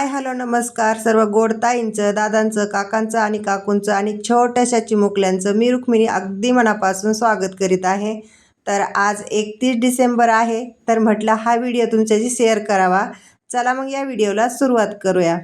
Hi hello नमस्कार. सर्व गोडताईंचं दादांचं काकांचं आणि काकूंचं आणि छोट्याशा चिमुकल्यांचं मी रुक्मिणी अगदी मनापासून स्वागत करीत आहे. तर आज एकतीस डिसेंबर आहे तर म्हटलं हा व्हिडिओ तुमच्याशी शेअर करावा. चला मग या व्हिडिओला सुरुवात करूया.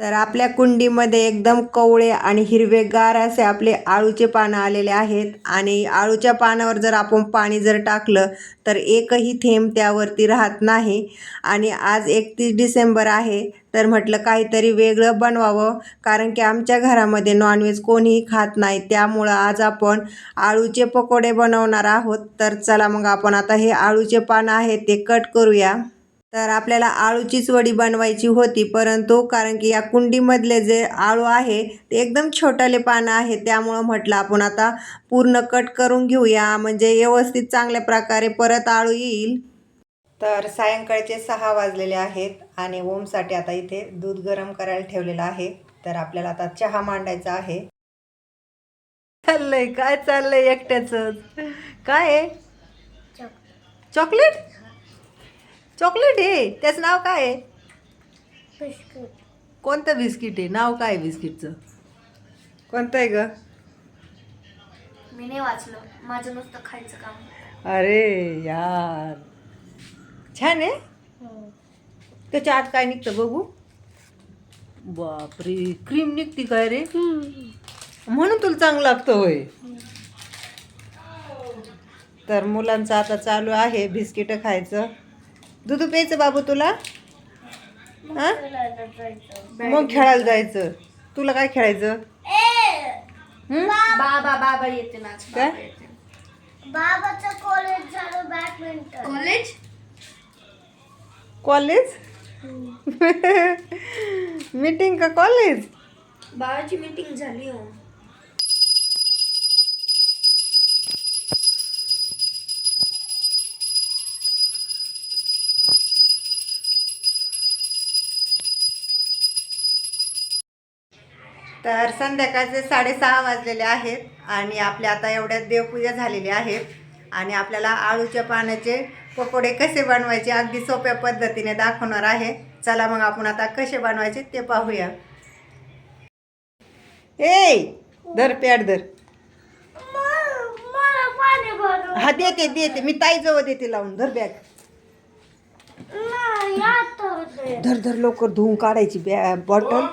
तर आपल्या कुंडीमध्ये एकदम कवळे आणि हिरवेगार असे आपले आळूचे पानं आलेले आहेत. आणि आळूच्या पानावर जर आपण पाणी जर टाकलं तर एकही थेंब त्यावरती राहत नाही. आणि आज एकतीस डिसेंबर आहे तर म्हटलं काहीतरी वेगळं बनवावं कारण की आमच्या घरामध्ये नॉनव्हेज कोणीही खात नाही. त्यामुळं आज आपण आळूचे पकोडे बनवणार आहोत. तर चला मग आपण आता हे आळूचे पानं आहेत ते कट करूया. तर आपल्याला आळूचीच वडी बनवायची होती परंतु कारण की या कुंडीमधले जे आळू आहे ते एकदम छोटाले पानं आहे त्यामुळं म्हटलं आपण आता पूर्ण कट करून घेऊया. म्हणजे व्यवस्थित चांगल्या प्रकारे परत आळू येईल. तर सायंकाळचे सहा वाजलेले आहेत आणि ओमसाठी आता इथे दूध गरम करायला ठेवलेलं आहे. तर आपल्याला आता चहा मांडायचा आहे. चाललंय काय चाललंय एकट्याचं? काय आहे? चॉकलेट? चॉकलेट आहे. त्याचं नाव काय आहे? बिस्किट. कोणतं बिस्किट आहे? नाव काय आहे बिस्किटचं? कोणतं आहे ग? मी नाही वाचलं. माझं नुसतं खायचं काम. अरे यार. छान आहे? त्याच्या आत काय निघतं बघू? बापरे क्रीम निघती काय रे? म्हणून तुला चांगलं लागतं होय. तर मुलांचं आता चालू आहे बिस्किट खायचं. दूध प्यायचं बाबू तुला? हा? मग खेळायला जायचं. तुला काय खेळायचं? बाबा बाबा येते ना काय? बाबाचं कॉलेज झालं बॅडमिंटन कॉलेज कॉलेज मीटिंग का कॉलेज बाबाची मीटिंग झाली हो. तर संध्याकाळचे साडेसहा वाजलेले आहेत आणि आपल्या आता एवढ्यात देवपूजा झालेली आहे आणि आपल्याला आळूच्या पाण्याचे पकोडे कसे बनवायचे अगदी सोप्या पद्धतीने दाखवणार आहे. चला मग आपण आता कसे बनवायचे ते पाहूया. ए धर प्याड धर. हा देते देते. मी ताईजवळ देते लावून. धर बॅग धर धर लवकर धुवून काढायची बॅ बॉटल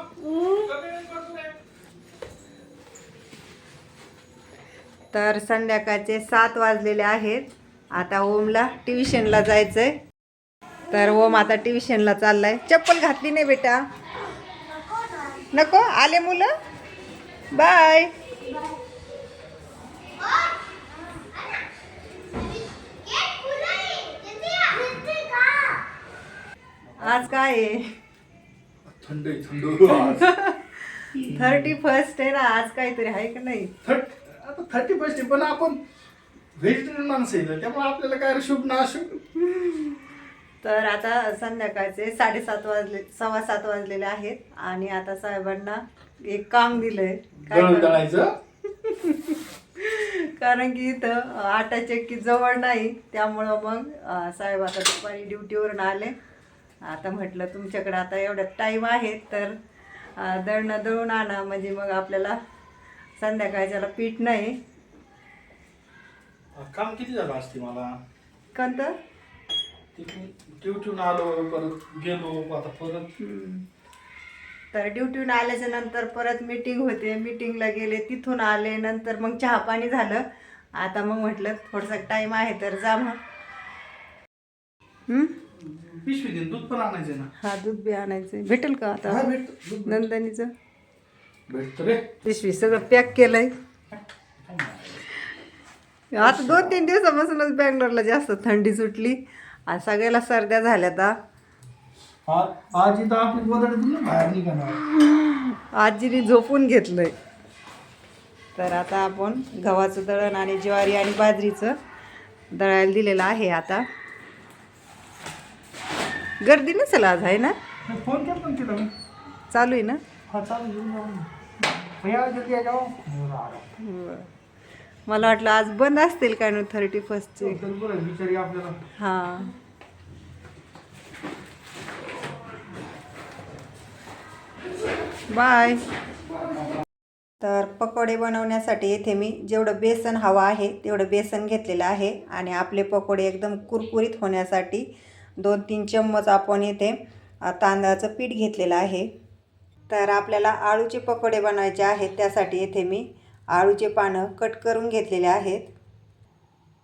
तर संध्याकाळचे सात वाजलेले आहेत. आता ओमला ट्युशनला जायचं आहे तर ओम आता ट्युशनला चाललाय. चप्पल घातली नाही बेटा. नको? आले मुलं? बाय. आज काय आहे? थंड. थर्टी फर्स्ट आहे ना आज काहीतरी आहे का नाही? आता थर्टी फर्स्ट पण आपण व्हेजिटेरियन माणसं ना, त्यामुळे आपल्याला काय शुभ ना अशुभ तर आता संध्याकाळचे साडेसात वाजले सव्वा सात वाजलेले आहेत आणि आता साहेबांना एक काम दिलंय. काय दळण करू? दळायचं? कारण की इथं आटा चक्की जवळ नाही त्यामुळं मग अं, साहेब आता दुपारी ड्युटीवरून आले. आता म्हटलं तुमच्याकडे आता एवढा टाईम आहे तर अं, दळणं दळून आणा. म्हणजे मग आपल्याला संध्याकाळच्याला पीठ नाही. काम किती झालं असते मला तिथून ड्युटीहून आलो परत गेलो आता परत तर ड्युटीहून आल्याच्यानंतर परत मीटिंग होते. मीटिंगला गेले तिथून आले नंतर मग चहा पाणी झालं. आता मग म्हटलं थोडासा टाईम आहे तर जा मग? पिशवी दूध पण आणायचे ना. हा दूध बी आणायचं भेटेल का आता? नंदनीचं? भेटतं रे. पिशवी सगळं पॅक केलंय. आता दोन तीन दिवसापासूनच बँगलोरला जास्त थंडी सुटली. आणि सगळ्याला सर्द्या झाल्या आता. आ- आज इथं आपली गोदडीतून ना बाहेर निघणार आजीने झोपून घेतलंय. तर आता आपण गव्हाचं दळण आणि ज्वारी आणि बाजरीचं दळायला दिलेलं आहे आता. गर्दी नसेल आज आहे ना? फोन केला चालू आहे ना? हा चालू घेऊन जाऊ ना. भैया जल्दी आ जाओ बरं. मला वाटलं आज बंद असतील काय ना थर्टी फर्स्टचे तर बरं बिचारी आपल्याला. हां. बाय. तर पकोडे बनवण्यासाठी येथे मी जेवढं बेसन हवं आहे तेवढं बेसन घेतलेलं आहे. आणि आपले पकोडे एकदम कुरकुरीत होण्यासाठी दोन तीन चम्मच आपण येथे अ, तांदळाचं पीठ घेतलेलं आहे. तर आपल्याला आळूचे पकोडे बनवायचे आहेत त्यासाठी येथे मी आळूचे पानं कट करून घेतलेले आहेत.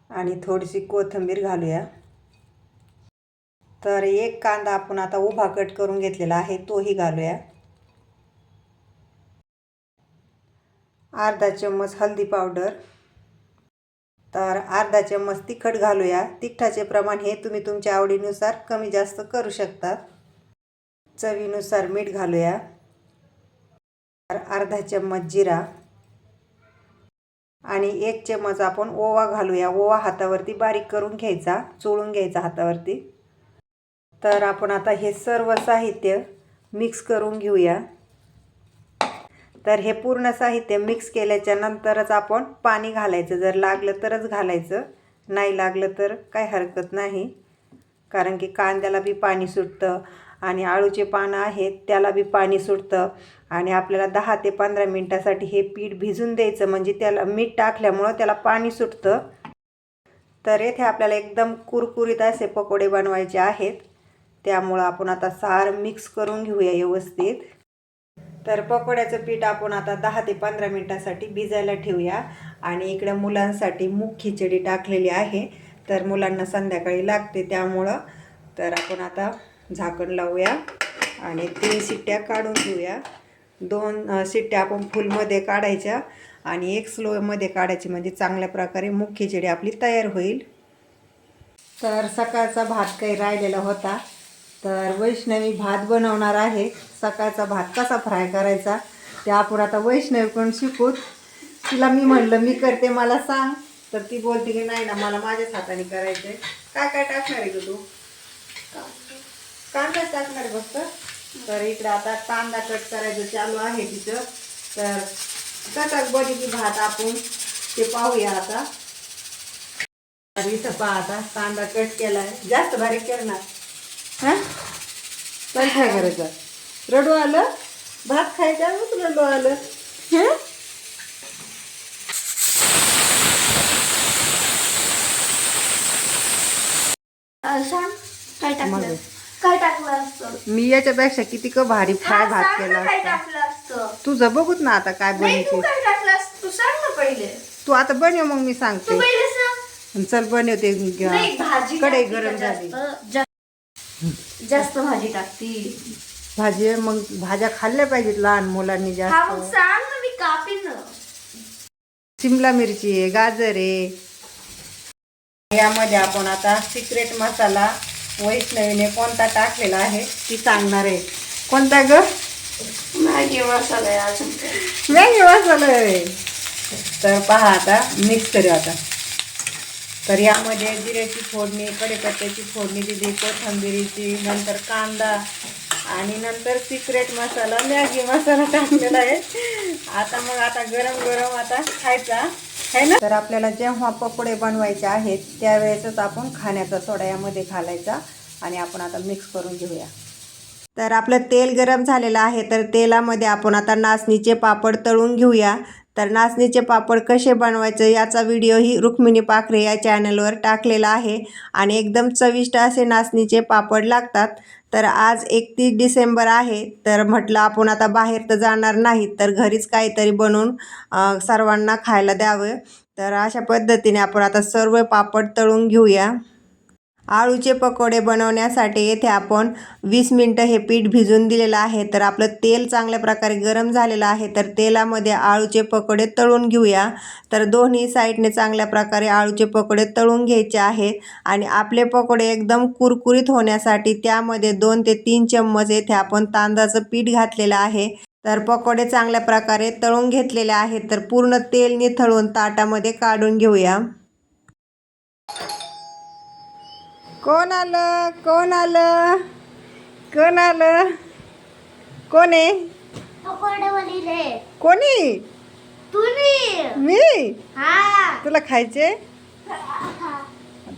आणि थोडीशी कोथिंबीर घालूया. तर एक कांदा आपण आता उभा कट करून घेतलेला आहे तोही घालूया. अर्धा चम्मच हल्दी पावडर. तर अर्धा चम्मच तिखट घालूया. तिखटाचे प्रमाण हे तुम्ही तुमच्या आवडीनुसार कमी जास्त करू शकता. चवीनुसार मीठ घालूया. अर्धा चम्मच जिरा आणि एक चम्मच आपण ओवा घालूया. ओवा हातावरती बारीक करून घ्यायचा चोळून घ्यायचा हातावरती. तर आपण आता हे सर्व साहित्य मिक्स करून घेऊया. तर हे पूर्ण साहित्य मिक्स केल्याच्या नंतरच आपण पाणी घालायचं. जर लागलं तरच घालायचं नाही लागलं तर काय हरकत नाही. कारण की कांद्याला बी पाणी सुटतं आणि आळूचे पानं आहेत त्याला बी पाणी सुटतं. आणि आपल्याला दहा ते पंधरा मिनटासाठी हे पीठ भिजून द्यायचं. म्हणजे त्याला मीठ टाकल्यामुळं त्याला पाणी सुटतं. तर येथे आपल्याला एकदम कुरकुरीत असे पकोडे बनवायचे आहेत. त्यामुळं आपण आता सार मिक्स करून घेऊया व्यवस्थित. तर पकोड्याचं पीठ आपण आता दहा ते पंधरा मिनटासाठी भिजायला ठेवूया. आणि इकडं मुलांसाठी मूग खिचडी टाकलेली आहे. तर मुलांना संध्याकाळी लागते त्यामुळं. तर आपण आता झाकण लावूया आणि तीन शिट्ट्या काढून घेऊया. दोन शिट्ट्या आपण फुलमध्ये काढायच्या आणि एक स्लोमध्ये काढायची म्हणजे चांगल्या प्रकारे मूग खिचडी आपली तयार होईल. तर सकाळचा भात काही राहिलेला होता. तर वैष्णवी भात बनवणार आहे. सकाळचा भात कसा फ्राय करायचा ते आपण आता वैष्णवीकडून शिकूत तिला मी म्हणलं मी करते मला सांग. तर ती बोलते की नाही ना मला माझ्याच हाताने करायचं काय काय टाकणार आहे ग तू? कांदा टाकणार आहे फक्त. तर इकडे आता कांदा कट करायचं चालू आहे तिचं तर कसा बनली भात आपण ते पाहूया आता. तर इथं पहा आता कांदा कट केलाय. जास्त बारीक करणार. हा? तर काय करायचं? रडू आलं? भात खायचा मग रडू आलं. हं? सांग. काय टाकलं मग. काय टाकलं असतं मी याच्यापेक्षा किती क भारी फ्राय भात केला असता. तुझं बघूत ना आता काय तू बनवते. तू सांग ना पहिले. तू आता बनव मग मी तू सांगते चल बनवते टाकती गरम झाली. जास्त? भाजी टाकती. भाजी मग भाज्या खाल्ल्या पाहिजेत लहान मुलांनी जास्त. सांग ना मी कापीन ना. शिमला मिरची आहे गाजर आहे. यामध्ये आपण आता सिक्रेट मसाला वैष्णवीने कोणता टाकलेला आहे? ती सांगणार आहे. कोणता ग? मॅगी मसाला आहे अजून. मॅगी मसाला आहे. तर पहा आता मिक्स करू आता. तर यामध्ये जिऱ्याची फोडणी कढीपत्त्याची फोडणी दिली कोथिंबिरीची नंतर कांदा आणि नंतर सिक्रेट मसाला मॅगी मसाला टाकलेला आहे. आता मग आता गरम गरम आता खायचा. है ना? तर आपल्याला जेव्हा पकोडे बनवायचे आहेत त्यावेळेसच आपण खाण्याचा सोडा यामध्ये घालायचा आणि आपण आता मिक्स करून घेऊया. तर आपलं तेल गरम झालेलं आहे तर तेलामध्ये आपण आता नाचणीचे पापड तळून घेऊया. तर नाचणीचे पापड कसे बनवायचे याचा व्हिडिओही रुक्मिणी पाखरे या चॅनलवर टाकलेला आहे. आणि एकदम चविष्ट असे नाचणीचे पापड लागतात. तर आज एकतीस डिसेंबर आहे. तर म्हटलं आपण आता बाहेर तर जाणार नाही तर घरीच काहीतरी बनवून सर्वांना खायला द्यावं. तर अशा पद्धतीने आपण आता सर्व पापड तळून घेऊया. आळूचे पकोडे बनवण्यासाठी येथे आपण वीस मिनटं हे पीठ भिजून दिलेलं आहे. तर आपलं तेल चांगल्या प्रकारे गरम झालेलं आहे. तर तेलामध्ये आळूचे पकोडे तळून घेऊया. तर दोन्ही साईडने चांगल्या प्रकारे आळूचे पकोडे तळून घ्यायचे आहेत. आणि आपले पकोडे एकदम कुरकुरीत होण्यासाठी त्यामध्ये दोन ते तीन चम्मच येथे आपण तांदळाचं पीठ घातलेलं आहे. तर पकोडे चांगल्या प्रकारे तळून घेतलेले आहेत. तर पूर्ण तेल निथळून ताटामध्ये काढून घेऊया. कोण आलं? कोण आलं? कोण आलं? कोण आहे? कोणी? तुम्ही. मी? हा. तुला खायचे?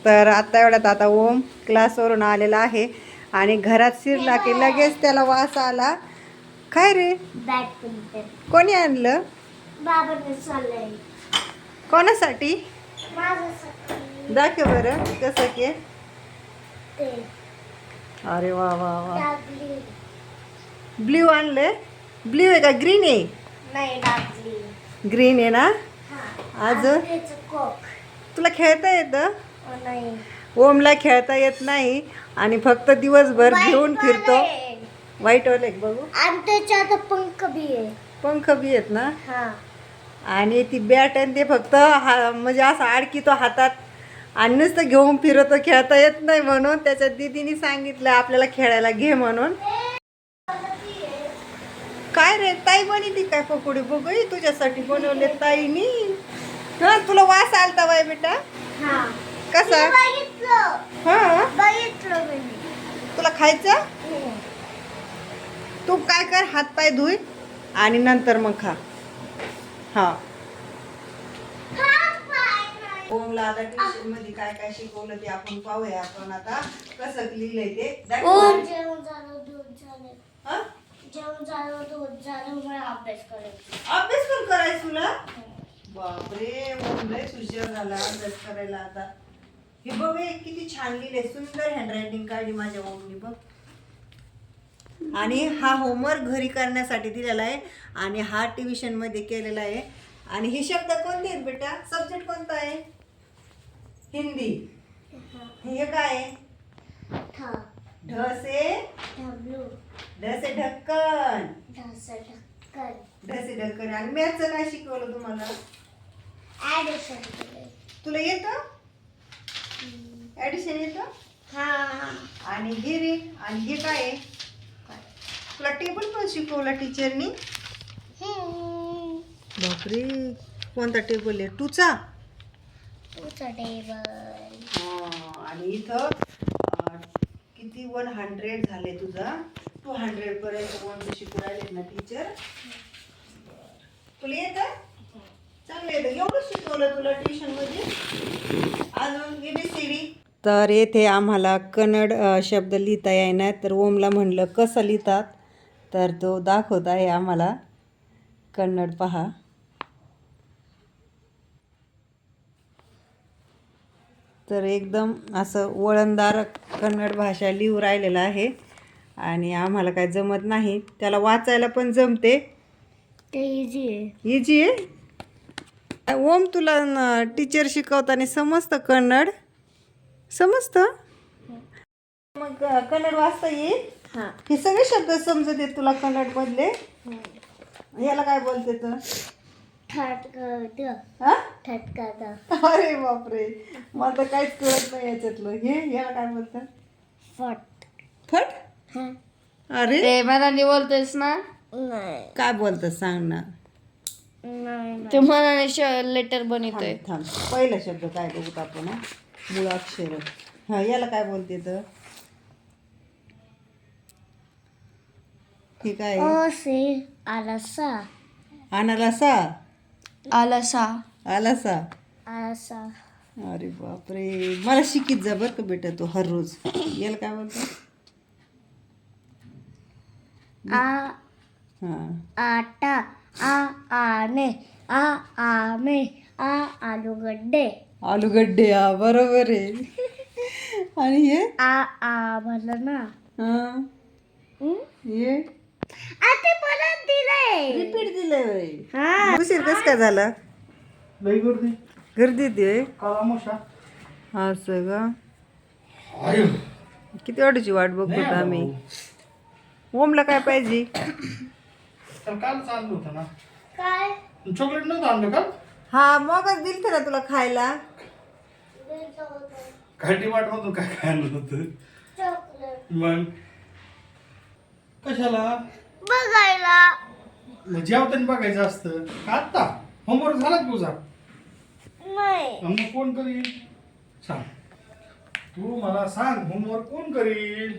तर आता एवढ्यात आता ओम क्लासवरून आलेला आहे आणि घरात शिरला की लगेच त्याला वास आला. काय रे? कोणी आणलं? कोणासाठी? दाखव बरं कसं के. अरे वा वा वा. ब्ल्यू आणलंय? ब्ल्यू आहे का? ग्रीन आहे? ग्रीन आहे ना? हा. कोक. तुला खेळता येतं? नाही. ओमला खेळता येत नाही आणि फक्त दिवसभर घेऊन फिरतो. वाईट वाले बघू. आणि त्याच्यात पंख बी आहे. पंख बी आहेत ना? हा. आणि ती बॅट आणि ते फक्त हा म्हणजे असं आडकीतो हातात आणि नुसतं घेऊन फिरतो खेळता येत नाही म्हणून त्याच्या दिदीने सांगितलं आपल्याला खेळायला घे म्हणून. काय रे ताई बनली काय पकोडी? बघ ही तुझ्यासाठी बनवले ताईनी. हा तुला वास आलता बाय बेटा? हा. कसा? हा? तुला खायचं? तू काय कर हात पाय धुई आणि नंतर मग खा. हा. ओमला आता ट्युशनमध्ये काय काय शिकवलं ते आपण पाहूया. आपण आता कसं लिहिलंय ते. दाखव. जेवण झालं दूध झालं. हा? जेवण झालं दूध झालं मला अभ्यास करायचा अभ्यास पण करायचं तुला? बापरे ओम लय हुशार झाला अभ्यास करायला आता. हे बघ हे किती छान लिहिले सुंदर हँडरायटिंग काढली माझ्या ओमनी बघ. आणि हा होमवर्क घरी करण्यासाठी दिलेला आहे आणि हा ट्युशनमध्ये केलेला आहे. आणि हे शब्द कोणते आहेत बेटा? सब्जेक्ट कोणता आहे? हिंदी. हे काय? आहे ठा. ढ से डब्ल्यू ढ से ढक्कन. ढासा ढक्कन. ढ से ढक्कन. आणि मॅथचं काय शिकवलं तुम्हाला? ऍडिशन तुला येतं? ऍडिशन येतं? हा आणि हे रे आणि हे काय? आहे तुला टेबल पण शिकवला टीचरनी. बापरे! कोणता टेबल आहे? टूचा हा, आणि इथं किती वन हंड्रेड झाले तुझा? टू हंड्रेड पर्यंत वन शिकू राहिले ना टीचर तुला येतं? चांगलं येतं. एवढं शिकवलं तुला ट्युशनमध्ये अजून एबीसीडी तर येथे आम्हाला कन्नड शब्द लिहिता येणार तर ओमला म्हणलं कसं लिहितात? तर तो दाखवत आहे आम्हाला. कन्नड पहा. तर एकदम असं वळणदार कन्नड भाषा लिहू राहिलेलं आहे. आणि आम्हाला काय जमत नाही. त्याला वाचायला पण जमते. ते इझी आहे. इजी आहे? ओम तुला टीचर शिकवताना समजतं कन्नड? समजतं? मग कन्नड वाचता येईल? हा. हे सगळे शब्द समजत आहेत तुला कन्नड मधले याला काय बोलते तर हा? अरे बापरे. मला तर काहीच कळत नाही याच्यातलं. हे याला काय बोलतात? फट. फट? हा. अरे? ते मनाने बोलतोयस ना? नाही. काय बोलतात सांग ना. नाही ते मनाने लेटर बनवतोय. थांब थांब. पहिला शब्द काय बघूत आपण हा? मुळाक्षर हा याला काय बोलते तर? हे काय? आहे? ओ से आलासा. अनारसा आलासा. आलासा? आलासा. अरे बापरे. मला शिकीत जा बरं का बेटा तू हर रोज. याला काय बोलतो? आ हां. आटा आ आने आ आमे आ आलूगड्डे. आलूगड्डे हा बरोबर आहे. आणि हे? आ आ भरलं ना. हां? हं? हे आ ते परत दिलंय रिपीट दिलंय. हा. उशीर कस काय झाला? लई गर्दी. गर्दी ते काल असं का? आयो किती वाटाची वाट बघतो आम्ही. ओमला काय पाहिजे? तर काल चाललं होतं ना. काय? चॉकलेट नव्हतं आणलं का? हा मगच दिल ना तुला खायला. घाटी वाट होतो काय खायला होतं? चॉकलेट. मग? कशाला? बघायला. मग जेवताना बघायचं असतं. का आत्ता? होमवर्क झाला का तुझा? नाही. मग कोण करील सांग. तू मला सांग होमवर्क कोण करील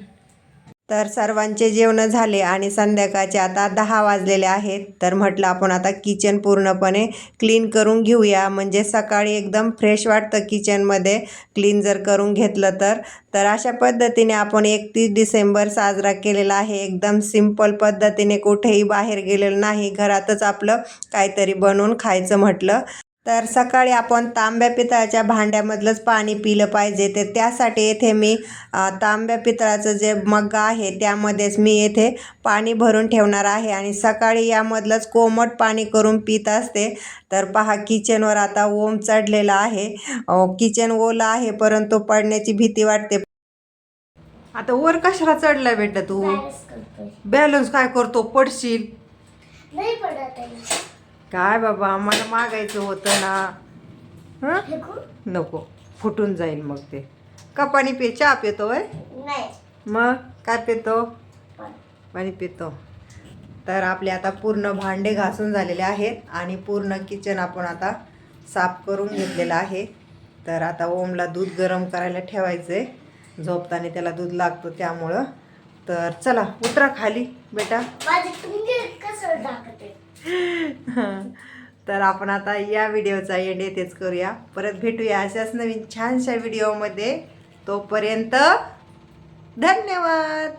तर सर्वांचे जेवणं झाले आणि संध्याकाळचे आता दहा वाजलेले आहेत. तर म्हटलं आपण आता किचन पूर्णपणे क्लीन करून घेऊया. म्हणजे सकाळी एकदम फ्रेश वाटतं किचनमध्ये क्लीन जर करून घेतलं तर. तर अशा पद्धतीने आपण एकतीस डिसेंबर साजरा केलेला आहे. एकदम सिंपल पद्धतीने कुठेही बाहेर गेलेलं नाही. घरातच आपलं काहीतरी बनवून खायचं म्हटलं. तर सकाळी आपण तांब्या पितळाच्या भांड्यामधलंच पाणी पिलं पाहिजे. तर त्यासाठी येथे मी तांब्या पितळाचं जे मग आहे त्यामध्येच मी येथे पाणी भरून ठेवणार आहे. आणि सकाळी यामधलंच कोमट पाणी करून पित असते. तर पहा किचनवर आता ओम चढलेला आहे. किचन ओलं आहे परंतु पडण्याची भीती वाटते. आता वर कशाला चढला बेटा तू? बॅलन्स काय करतो? पडशील. नाही पडत काय बाबा आम्हाला मागायचं होतं ना. हं? नको फुटून जाईल मग ते. का पाणी पे? चहा पितो नाही. मग? काय पितो? पण. पाणी पितो. तर आपले आता पूर्ण भांडे घासून झालेले आहेत आणि पूर्ण किचन आपण आता साफ करून घेतलेलं आहे. तर आता ओमला दूध गरम करायला ठेवायचं आहे झोपताना त्याला दूध लागतं त्यामुळं. तर चला उतरा खाली बेटा. तर आपण आता या व्हिडिओचा एंड येथेच करूया. परत भेटूया अशाच नवीन छानशा व्हिडिओमध्ये. तोपर्यंत धन्यवाद!